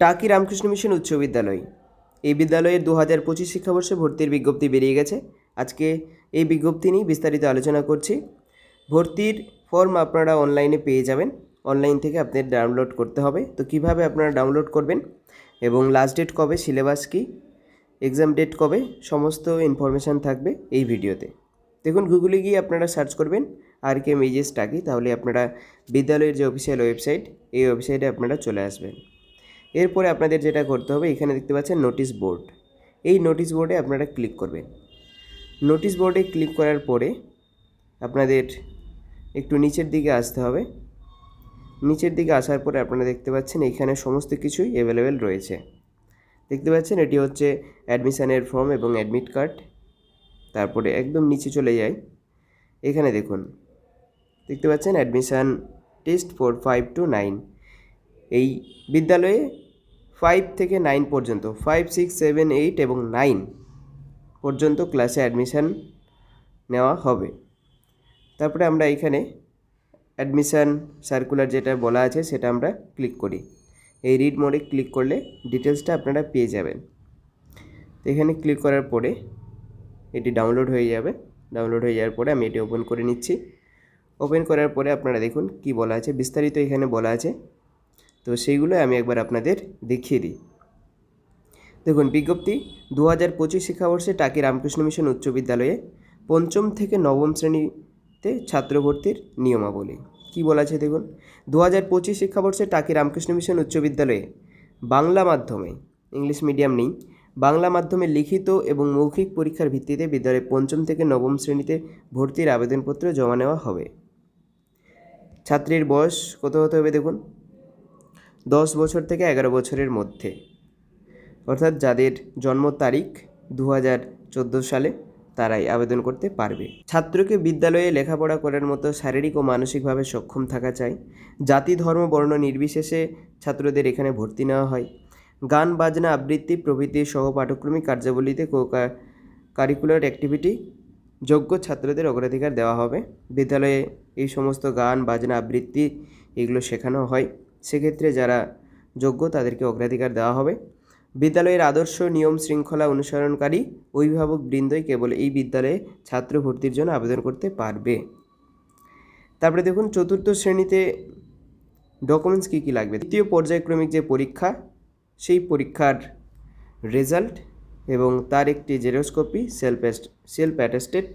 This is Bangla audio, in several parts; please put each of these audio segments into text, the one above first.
টাকি রামকৃষ্ণ মিশন উচ্চ বিদ্যালয়। এই বিদ্যালয়ের দু হাজার পঁচিশ শিক্ষাবর্ষে ভর্তির বিজ্ঞপ্তি বেরিয়ে গেছে। আজকে এই বিজ্ঞপ্তি নিয়ে বিস্তারিত আলোচনা করছি। ভর্তির ফর্ম আপনারা অনলাইনে পেয়ে যাবেন। অনলাইন থেকে আপনাদের ডাউনলোড করতে হবে। তো কীভাবে আপনারা ডাউনলোড করবেন এবং লাস্ট ডেট কবে, সিলেবাস কী, এক্সাম ডেট কবে, সমস্ত ইনফরমেশান থাকবে এই ভিডিওতে। দেখুন, গুগলে গিয়ে আপনারা সার্চ করবেন আর কে মেজেস টাকি, তাহলে আপনারা বিদ্যালয়ের যে অফিসিয়াল ওয়েবসাইট, এই ওয়েবসাইটে আপনারা চলে আসবেন। এরপরে আপনাদের যেটা করতে হবে, এখানে দেখতে পাচ্ছেন নোটিশ বোর্ড এই নোটিশ বোর্ডে আপনারা ক্লিক করবেন। নোটিশ বোর্ডে ক্লিক করার পরে আপনাদের একটু নিচের দিকে আসতে হবে। নিচের দিকে আসার পরে আপনারা দেখতে পাচ্ছেন এখানে সমস্ত কিছুই অ্যাভেলেবেল রয়েছে। দেখতে পাচ্ছেন এটি হচ্ছে অ্যাডমিশানের ফর্ম এবং অ্যাডমিট কার্ড তারপরে একদম নিচে চলে যাই। এখানে দেখুন, দেখতে পাচ্ছেন admission test four five two nine এই বিদ্যালয়ে ফাইভ থেকে নাইন পর্যন্ত, ফাইভ, সিক্স, সেভেন, এইট এবং নাইন পর্যন্ত ক্লাসে অ্যাডমিশান নেওয়া হবে। তারপরে আমরা এখানে অ্যাডমিশান সার্কুলার যেটা বলা আছে সেটা আমরা ক্লিক করি। এই রিড মোডে ক্লিক করলে ডিটেলসটা আপনারা পেয়ে যাবেন। তো এখানে ক্লিক করার পরে এটি ডাউনলোড হয়ে যাবে। ডাউনলোড হয়ে যাওয়ার পরে আমি এটি ওপেন করে নিচ্ছি। ওপেন করার পরে আপনারা দেখুন কি বলা আছে। বিস্তারিত এখানে বলা আছে তো সেইগুলো আমি একবার আপনাদের দেখিয়ে দিই। দেখুন, বিজ্ঞপ্তি দু হাজার পঁচিশ শিক্ষাবর্ষে টাকি রামকৃষ্ণ মিশন উচ্চ বিদ্যালয়ে পঞ্চম থেকে নবম শ্রেণীতে ছাত্র ভর্তির নিয়মাবলী। কী বলা আছে দেখুন? দু হাজার পঁচিশ শিক্ষাবর্ষে টাকি রামকৃষ্ণ মিশন উচ্চ বিদ্যালয়ে বাংলা মাধ্যমে, ইংলিশ মিডিয়াম নেই, বাংলা মাধ্যমে লিখিত এবং মৌখিক পরীক্ষার ভিত্তিতে বিদ্যালয়ে পঞ্চম থেকে নবম শ্রেণীতে ভর্তির আবেদনপত্র জমা নেওয়া হবে। ছাত্রীর বয়স কত হতে হবে দেখুন? দশ বছর থেকে এগারো বছরের মধ্যে। অর্থাৎ যাদের জন্ম তারিখ দু হাজার চোদ্দ সালে তারাই আবেদন করতে পারবে। ছাত্রকে বিদ্যালয়ে লেখাপড়া করার মতো শারীরিক ও মানসিকভাবে সক্ষম থাকা চাই। জাতি, ধর্ম, বর্ণ নির্বিশেষে ছাত্রদের এখানে ভর্তি নেওয়া হয়। গান, বাজনা, আবৃত্তি, প্রভৃতি সহ পাঠক্রমিক কার্যাবলীতে কারিকুলার অ্যাক্টিভিটি যোগ্য ছাত্রদের অগ্রাধিকার দেওয়া হবে। বিদ্যালয়ে এই সমস্ত গান, বাজনা, আবৃত্তি এগুলো শেখানো হয়। সেক্ষেত্রে যারা যোগ্য তাদেরকে অগ্রাধিকার দেওয়া হবে। বিদ্যালয়ের আদর্শ নিয়ম শৃঙ্খলা অনুসরণকারী অভিভাবক বৃন্দই কেবল এই বিদ্যালয়ে ছাত্র ভর্তির জন্য আবেদন করতে পারবে। তারপরে দেখুন, চতুর্থ শ্রেণীতে ডকুমেন্টস কী কী লাগবে? তৃতীয় পর্যায়ক্রমিক যে পরীক্ষা, সেই পরীক্ষার রেজাল্ট এবং তার একটি xerox copy self self attested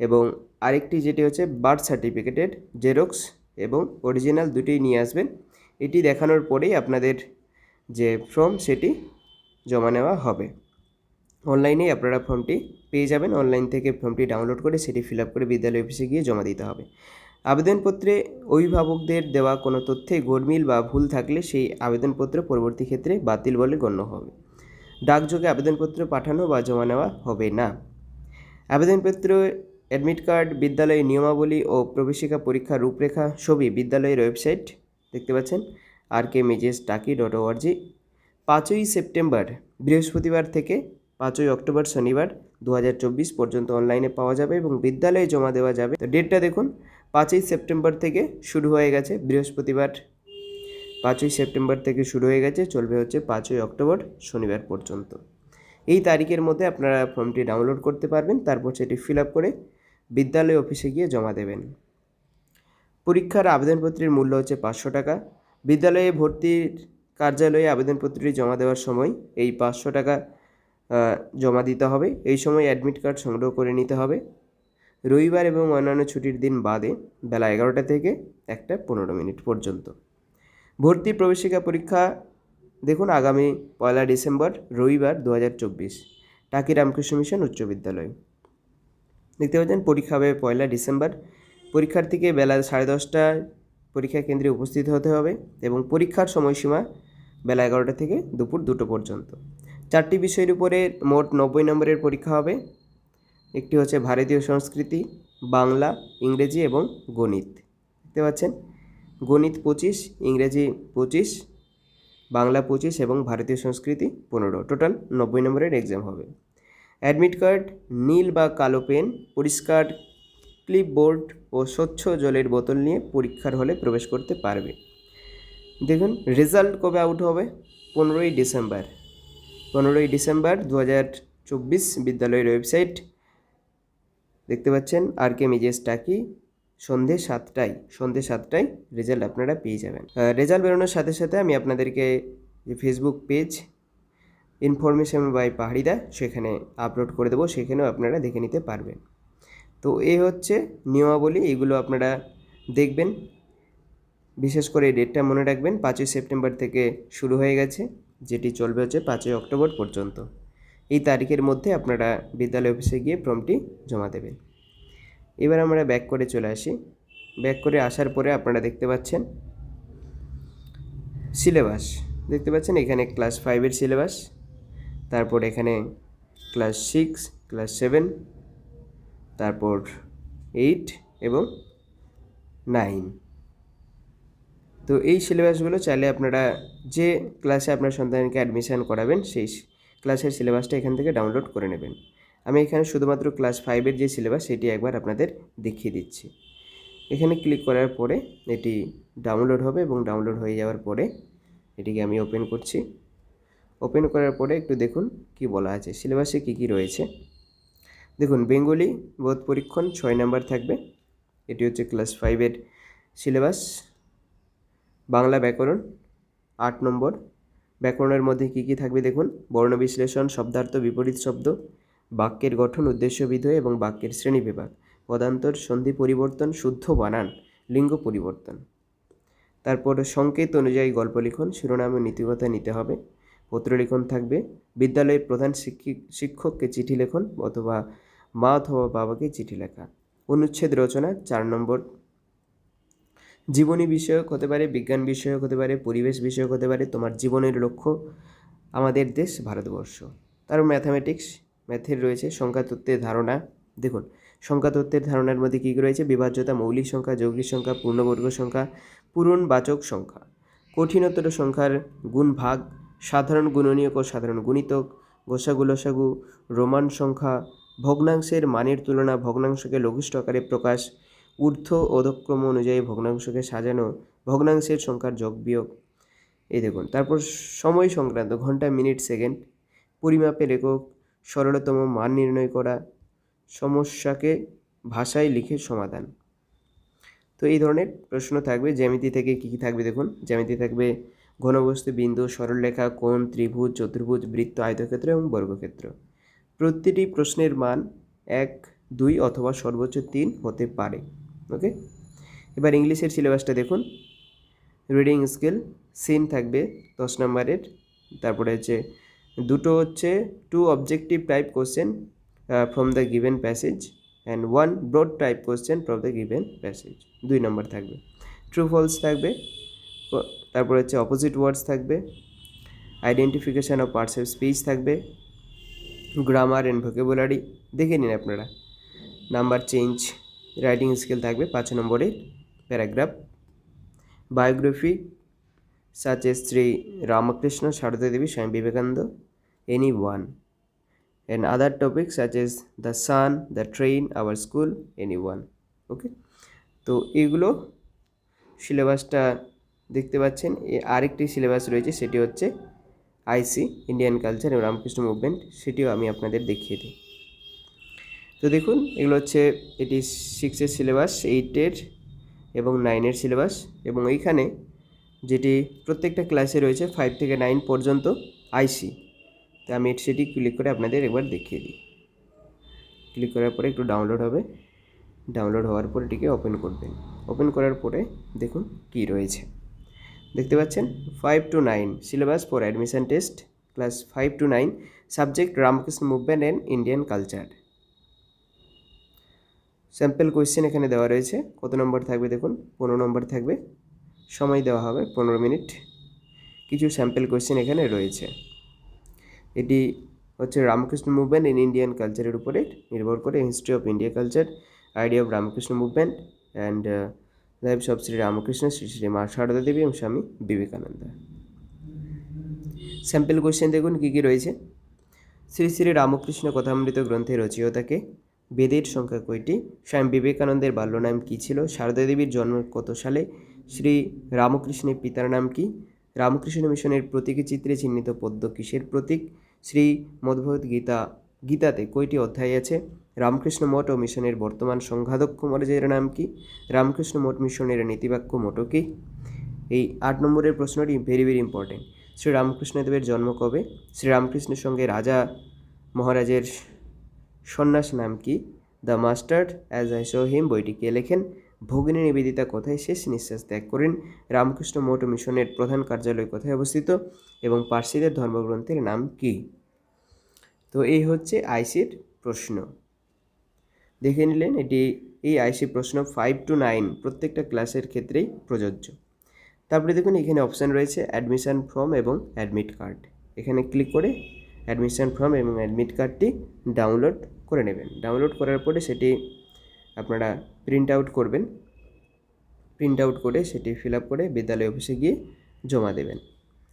এবং আরেকটি যেটি হচ্ছে বার্থ সার্টিফিকেটের জেরক্স এবং অরিজিনাল দুটোই নিয়ে আসবেন। এটি দেখানোর পরেই আপনাদের যে ফর্ম সেটি জমা নেওয়া হবে। অনলাইনেই আপনারা ফর্মটি পেয়ে যাবেন। অনলাইন থেকে ফর্মটি ডাউনলোড করে সেটি ফিল করে বিদ্যালয় অফিসে গিয়ে জমা দিতে হবে। আবেদনপত্রে অভিভাবকদের দেওয়া কোনো তথ্যে গোলমিল বা ভুল থাকলে সেই আবেদনপত্র পরবর্তী ক্ষেত্রে বাতিল বলে গণ্য হবে। ডাকযোগে আবেদনপত্র পাঠানো বা জমা নেওয়া হবে না। আবেদনপত্র অ্যাডমিট কার্ড, বিদ্যালয়ের নিয়মাবলী ও প্রবেশিকা পরীক্ষার রূপরেখা ছবি বিদ্যালয়ের ওয়েবসাইট দেখতে পাচ্ছেন R K মেজেস Taki dot O R G পাঁচই সেপ্টেম্বর, বৃহস্পতিবার থেকে পাঁচই অক্টোবর শনিবার দু হাজার চব্বিশ পর্যন্ত অনলাইনে পাওয়া যাবে এবং বিদ্যালয়ে জমা দেওয়া যাবে। তো ডেটটা দেখুন, পাঁচই সেপ্টেম্বর থেকে শুরু হয়ে গেছে বৃহস্পতিবার। পাঁচই সেপ্টেম্বর থেকে শুরু হয়ে গেছে, চলবে হচ্ছে পাঁচই অক্টোবর শনিবার পর্যন্ত। এই তারিখের মধ্যে আপনারা ফর্মটি ডাউনলোড করতে পারবেন, তারপর সেটি ফিল আপ করে বিদ্যালয় অফিসে গিয়ে জমা দেবেন। পরীক্ষার আবেদনপত্রের মূল্য হচ্ছে পাঁচশো টাকা। বিদ্যালয়ে ভর্তির কার্যালয়ে আবেদনপত্রটি জমা দেওয়ার সময় এই পাঁচশো টাকা জমা দিতে হবে। এই সময় অ্যাডমিট কার্ড সংগ্রহ করে নিতে হবে। রবিবার এবং অন্যান্য ছুটির দিন বাদে বেলা এগারোটা থেকে একটা পনেরো মিনিট পর্যন্ত। ভর্তি প্রবেশিকা পরীক্ষা দেখুন আগামী পয়লা ডিসেম্বর রবিবার দু হাজার চব্বিশ, টাকি রামকৃষ্ণ মিশন উচ্চ বিদ্যালয়। দেখতে পাচ্ছেন পরীক্ষা হবে পয়লা ডিসেম্বর। পরীক্ষার্থীকে বেলা সাড়ে দশটায় পরীক্ষা কেন্দ্রে উপস্থিত হতে হবে এবং পরীক্ষার সময়সীমা বেলা এগারোটা থেকে দুপুর দুটো পর্যন্ত। চারটি বিষয়ের উপরে মোট নব্বই নম্বরের পরীক্ষা হবে। একটি হচ্ছে ভারতীয় সংস্কৃতি, বাংলা, ইংরেজি এবং গণিত। দেখতে পাচ্ছেন, গণিত পঁচিশ, ইংরেজি পঁচিশ, বাংলা পঁচিশ এবং ভারতীয় সংস্কৃতি পনেরো। টোটাল নব্বই নম্বরের এক্সাম হবে। অ্যাডমিট কার্ড, নীল বা কালো পেন, পরিষ্কার ক্লিপবোর্ড ও স্বচ্ছ জলের বোতল নিয়ে পরীক্ষার হলে প্রবেশ করতে পারবে। দেখুন, রেজাল্ট কবে আউট হবে? পনেরোই ডিসেম্বর। পনেরোই ডিসেম্বর দু চব্বিশ বিদ্যালয়ের ওয়েবসাইট। দেখতে পাচ্ছেন, আর কে মেজেস টাকি, সন্ধে সাতটায় সন্ধে সাতটায় রেজাল্ট আপনারা পেয়ে যাবেন। রেজাল্ট বেরোনোর সাথে সাথে আমি আপনাদেরকে যে ফেসবুক পেজ ইনফরমেশন বাই পাহাড়িদা সেখানে আপলোড করে দেবো, সেখানেও আপনারা দেখে নিতে পারবেন। তো এই হচ্ছে নিয়মাবলী, এগুলো আপনারা দেখবেন। বিশেষ করে এই ডেটটা মনে রাখবেন, পাঁচই সেপ্টেম্বর থেকে শুরু হয়ে গেছে, যেটি চলবে হচ্ছে পাঁচই অক্টোবর পর্যন্ত। এই তারিখের মধ্যে আপনারা বিদ্যালয় অফিসে গিয়ে ফর্মটি জমা দেবেন। এবার আমরা ব্যাক করে চলে আসি। ব্যাক করে আসার পরে আপনারা দেখতে পাচ্ছেন সিলেবাস দেখতে পাচ্ছেন এখানে ক্লাস ফাইভের সিলেবাস তারপর এখানে ক্লাস সিক্স ক্লাস সেভেন তারপর এইট এবং নাইন তো এই সিলেবাসগুলো চাইলে আপনারা যে ক্লাসে আপনার সন্তানকে অ্যাডমিশান করাবেন, সেই ক্লাসের সিলেবাসটা এখান থেকে ডাউনলোড করে নেবেন। আমি এখানে শুধুমাত্র ক্লাস ফাইভের যে সিলেবাস সেটি একবার আপনাদের দেখিয়ে দিচ্ছি। এখানে ক্লিক করার পরে এটি ডাউনলোড হবে এবং ডাউনলোড হয়ে যাওয়ার পরে এটিকে আমি ওপেন করছি। ওপেন করার পরে একটু দেখুন কি বলা আছে। সিলেবাসে কী কী রয়েছে? দেখুন, বেঙ্গলি বোধ পরীক্ষণ ছয় নাম্বার থাকবে। এটি হচ্ছে ক্লাস ফাইভের সিলেবাস বাংলা ব্যাকরণ আট নম্বর। ব্যাকরণের মধ্যে কী কী থাকবে দেখুন? বর্ণ বিশ্লেষণ, শব্দার্থ, বিপরীত শব্দ, বাক্যের গঠন উদ্দেশ্য বিধেয় এবং বাক্যের শ্রেণি বিভাগ। পদান্তর সন্ধি পরিবর্তন, শুদ্ধ বানান, লিঙ্গ পরিবর্তন। তারপর সংকেত অনুযায়ী গল্প লিখন। শিরোনামে নীতিকথা নিতে হবে। পত্রলিখন থাকবে। বিদ্যালয়ের প্রধান শিক্ষিক, শিক্ষককে চিঠি লেখন অথবা মা অথবা বাবাকে চিঠি লেখা। অনুচ্ছেদ রচনা, চার নম্বর। জীবনী বিষয়ক হতে পারে, বিজ্ঞান বিষয়ক হতে পারে, পরিবেশ বিষয়ক হতে পারে, তোমার জীবনের লক্ষ্য, আমাদের দেশ, ভারতবর্ষ। তারপর ম্যাথামেটিক্স ম্যাথের রয়েছে সংখ্যা তত্ত্বের ধারণা। দেখুন সংখ্যা তত্ত্বের ধারণার মধ্যে কী রয়েছে? বিভাজ্যতা, মৌলিক সংখ্যা, যৌগিক সংখ্যা, পূর্ণবর্গ সংখ্যা, পূরণ বাচক সংখ্যা। কঠিনতর সংখ্যার গুণ ভাগ সাধারণ গুণনীয়ক ও সাধারণ গুণিতক, গোসাগু লসাগু, রোমান সংখ্যা, ভগ্নাংশের মানের তুলনা, ভগ্নাংশকে লঘিষ্ঠ আকারে প্রকাশ, ঊর্ধ্ব অধক্রম অনুযায়ী ভগ্নাংশকে সাজানো, ভগ্নাংশের সংখ্যার যোগ বিয়োগ। এই দেখুন, তারপর সময় সংক্রান্ত ঘণ্টা, মিনিট, সেকেন্ড, পরিমাপের একক, সরলতম মান নির্ণয় করা, সমস্যাকে ভাষায় লিখে সমাধান। তো এই ধরনের প্রশ্ন থাকবে, জ্যামিতি থেকে কী কী থাকবে দেখুন, জ্যামিতি থাকবে ঘনবস্তু, বিন্দু, সরলরেখা, কোণ, ত্রিভুজ, চতুর্ভুজ, বৃত্ত, আয়তক্ষেত্র এবং বর্গক্ষেত্র। প্রতিটি প্রশ্নের মান এক, দুই অথবা সর্বোচ্চ তিন হতে পারে। ওকে? এবার ইংলিশের সিলেবাসটা দেখুন। রিডিং স্কেল, সিন থাকবে দশ নম্বরের। তারপরে হচ্ছে দুটো হচ্ছে two objective type question from the given passage and one broad type question from the given passage দুই নম্বর থাকবে। ট্রু ফলস থাকবে। তারপরে হচ্ছে অপোজিট ওয়ার্ডস থাকবে identification of parts of speech থাকবে গ্রামার অ্যান্ড ভোকেবুলারি দেখে নিন আপনারা। নাম্বার চেঞ্জ রাইটিং স্কিল থাকবে পাঁচ নম্বরের paragraph biography such as Sri Ramakrishna, Sharada স্বামী Swami any one one. Other topic such such the sun the the train, school any one okay তো এগুলো সিলেবাসটা দেখতে পাচ্ছেন আরেকটি সিলেবাস রয়েছে, সেটি হচ্ছে আইসি ইন্ডিয়ান কালচার এবং রামকৃষ্ণ মুভমেন্ট সেটিও আমি আপনাদের দেখিয়ে দিই। তো দেখুন, এগুলো হচ্ছে, এটি সিক্সের সিলেবাস এইটের এবং নাইনের সিলেবাস এবং এইখানে যেটি প্রত্যেকটা ক্লাসে রয়েছে ফাইভ থেকে নাইন পর্যন্ত আইসি তো আমি সেটি ক্লিক করে আপনাদের একবার দেখিয়ে দিই। ক্লিক করার পরে একটু ডাউনলোড হবে। ডাউনলোড হওয়ার পর এটিকে ওপেন করবেন। ওপেন করার পরে দেখুন কি রয়েছে। দেখতে পাচ্ছেন? Five to nine syllabus for admission test class five to nine subject Ramakrishna movement and Indian culture sample question এখানে দেওয়া রয়েছে। কত নম্বর থাকবে দেখুন? পনেরো নম্বর থাকবে। সময় দেওয়া হবে পনেরো মিনিট। কিছু স্যাম্পল কোয়েশ্চেন এখানে রয়েছে। এটি হচ্ছে রামকৃষ্ণ মুভমেন্ট ইন ইন্ডিয়ান কালচারের উপরে নির্ভর করে history of India culture idea of Ramakrishna movement and lifes of Shri Ramakrishna Shri Shri Ma Sarada Devi এবং স্বামী বিবেকানন্দ স্যাম্পল কোয়েশ্চেন দেখুন, কী কী রয়েছে? শ্রী শ্রী রামকৃষ্ণ কথামৃত গ্রন্থের রচয়িতাকে বেদের সংখ্যা কয়টি? স্বামী বিবেকানন্দের বাল্য নাম কী ছিল? সারদা দেবীর জন্ম কত সালে? শ্রী রামকৃষ্ণের পিতার নাম কি? রামকৃষ্ণ মিশনের প্রতীকী চিত্রে চিহ্নিত পদ্ম কিসের প্রতীক? শ্রী মদ্ভগবত গীতা, গীতাতে কয়টি অধ্যায় আছে? রামকৃষ্ণ মঠ ও মিশনের বর্তমান সংঘাধ্যক্ষ মহারাজের নাম কি? রামকৃষ্ণ মঠ মিশনের নীতিবাক্য মোটো কি? এই আট নম্বরের প্রশ্নটি ভেরি ভেরি ইম্পর্টেন্ট শ্রী রামকৃষ্ণদেবের জন্ম কবে? শ্রী রামকৃষ্ণের সঙ্গে রাজা মহারাজের সন্ন্যাস নাম কি? The master as I saw him বইটি কে লেখেন? ভগিনী নিবেদিতা কোথায়? শেষ নিঃশ্বাস ত্যাগ করেন। রামকৃষ্ণ মঠ মিশনের প্রধান কার্যালয় কোথায় অবস্থিত? এবং পার্সিদের ধর্মগ্রন্থের নাম কি? তো এই হচ্ছে আইসির প্রশ্ন। দেখে নিলেন এটি এই আইসি প্রশ্ন ফাইভ টু নাইন প্রত্যেকটা ক্লাসের ক্ষেত্রেই প্রযোজ্য। তারপরে দেখুন এখানে অপশান রয়েছে অ্যাডমিশান ফর্ম এবং অ্যাডমিট কার্ড এখানে ক্লিক করে অ্যাডমিশান ফর্ম এবং অ্যাডমিট কার্ডটি ডাউনলোড করে নেবেন। ডাউনলোড করার পরে সেটি আপনারা প্রিন্ট আউট করবেন। প্রিন্ট আউট করে সেটি ফিল আপ করে বিদ্যালয় অফিসে গিয়ে জমা দেবেন।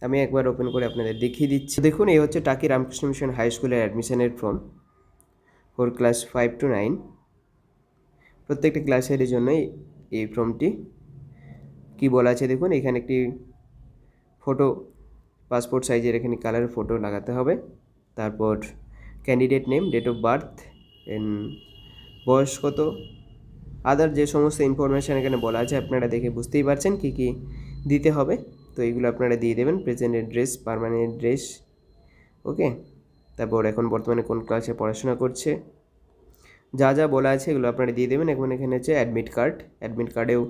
আমি একবার ওপেন করে আপনাদের দেখিয়ে দিচ্ছি। দেখুন, এই হচ্ছে টাকি রামকৃষ্ণ মিশন হাই স্কুলের অ্যাডমিশনের form for class five to nine প্রত্যেকটা ক্লাসের জন্যই এই ফর্মটি কি বলা আছে দেখুন, এখানে একটি ফটো পাসপোর্ট সাইজের এখানে কালারের ফটো লাগাতে হবে। তারপর candidate name date of birth বয়স কত। আদার যে সমস্ত ইনফরমেশান এখানে বলা আছে, আপনারা দেখে বুঝতেই পারছেন কী কী দিতে হবে। তো এইগুলো আপনারা দিয়ে দেবেন present address permanent address okay তারপর এখন বর্তমানে কোন ক্লাসে পড়াশোনা করছে। যা যা বলা আছে এগুলো আপনারা দিয়ে দেবেন। এখন এখানে হচ্ছে অ্যাডমিট কার্ড অ্যাডমিট কার্ডেও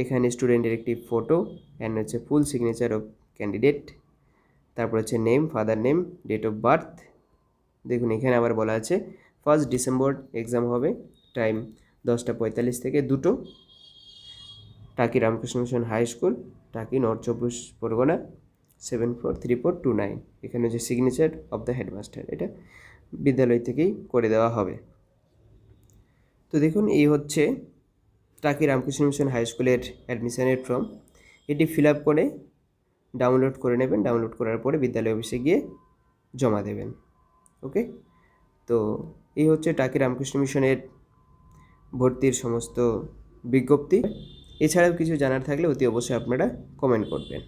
এখানে স্টুডেন্টের একটি ফটো অ্যান্ড হচ্ছে ফুল সিগনেচার অফ ক্যান্ডিডেট তারপর হচ্ছে name father name date of birth দেখুন, এখানে আবার বলা আছে ফার্স্ট ডিসেম্বর এক্সাম হবে। টাইম দশটা পঁয়তাল্লিশ থেকে দুটো। Taki Ramakrishna mission high school Taki north চব্বিশ Parganas seven four three four two nine এখানে হচ্ছে সিগনেচার অফ দ্য হেডমাস্টার এটা বিদ্যালয় থেকেই করে দেওয়া হবে। তো দেখুন, এই হচ্ছে টাকি রামকৃষ্ণ মিশন হাই স্কুলের অ্যাডমিশনের ফর্ম। এটি ফিল আপ করে ডাউনলোড করে নেবেন। ডাউনলোড করার পরে বিদ্যালয় অফিসে গিয়ে জমা দেবেন। ওকে? তো এই হচ্ছে টাকি রামকৃষ্ণ মিশনের ভর্তির সমস্ত বিজ্ঞপ্তি। এছাড়াও কিছু জানার থাকলে অতি অবশ্যই আপনারা কমেন্ট করবেন।